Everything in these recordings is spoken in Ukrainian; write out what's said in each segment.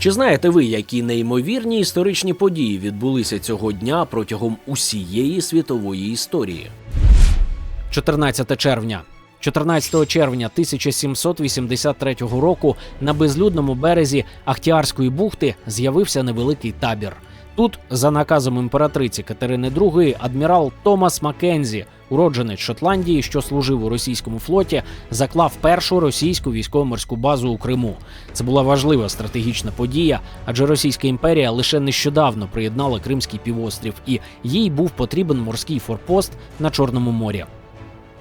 Чи знаєте ви, які неймовірні історичні події відбулися цього дня протягом усієї світової історії? 14 червня. 14 червня 1783 року на безлюдному березі Ахтіарської бухти з'явився невеликий табір. Тут, за наказом імператриці Катерини II, адмірал Томас Маккензі, уродженець Шотландії, що служив у російському флоті, заклав першу російську військово-морську базу у Криму. Це була важлива стратегічна подія, адже Російська імперія лише нещодавно приєднала Кримський півострів, і їй був потрібен морський форпост на Чорному морі.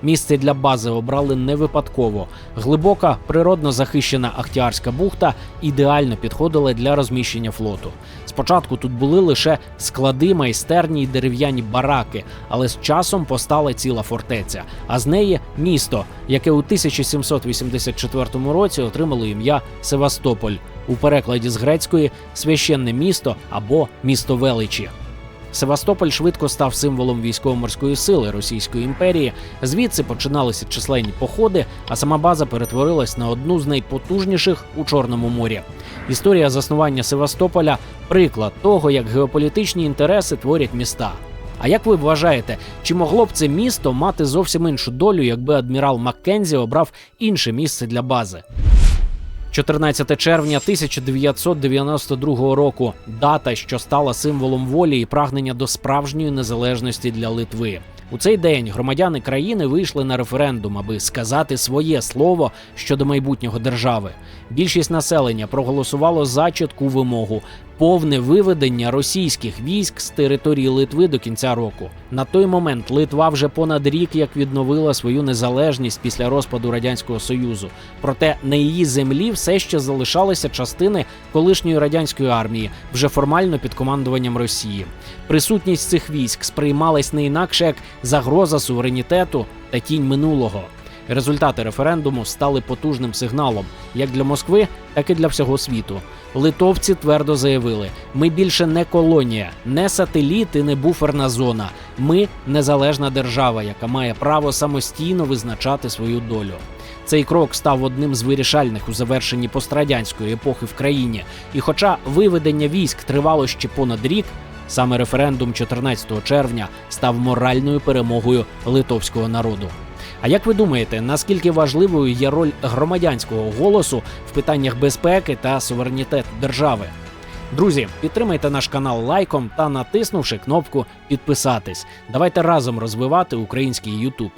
Місце для бази обрали не випадково. Глибока, природно захищена Ахтіарська бухта ідеально підходила для розміщення флоту. Спочатку тут були лише склади, майстерні й дерев'яні бараки, але з часом постала ціла фортеця, а з неї місто, яке у 1784 році отримало ім'я Севастополь у перекладі з грецької священне місто або місто величі. Севастополь швидко став символом військово-морської сили Російської імперії. Звідси починалися численні походи, а сама база перетворилась на одну з найпотужніших у Чорному морі. Історія заснування Севастополя приклад того, як геополітичні інтереси творять міста. А як ви вважаєте, чи могло б це місто мати зовсім іншу долю, якби адмірал Маккензі обрав інше місце для бази? 14 червня 1992 року дата, що стала символом волі і прагнення до справжньої незалежності для Литви. У цей день громадяни країни вийшли на референдум, аби сказати своє слово щодо майбутнього держави. Більшість населення проголосувало за чітку вимогу повне виведення російських військ з території Литви до кінця року. На той момент Литва вже понад рік як відновила свою незалежність після розпаду радянського союзу. Проте на її землі все ще залишалися частини колишньої радянської армії, вже формально під командуванням Росії. Присутність цих військ сприймалась не інакше як загроза суверенітету та тінь минулого. Результати референдуму стали потужним сигналом як для Москви, так і для всього світу. Литовці твердо заявили: ми більше не колонія, не сателіт і не буферна зона. Ми незалежна держава, яка має право самостійно визначати свою долю. Цей крок став одним з вирішальних у завершенні пострадянської епохи в країні. І, хоча виведення військ тривало ще понад рік, саме референдум 14 червня став моральною перемогою литовського народу. А як ви думаєте, наскільки важливою є роль громадянського голосу в питаннях безпеки та суверенітету держави? Друзі, підтримайте наш канал лайком та натиснувши кнопку підписатись. Давайте разом розвивати український YouTube.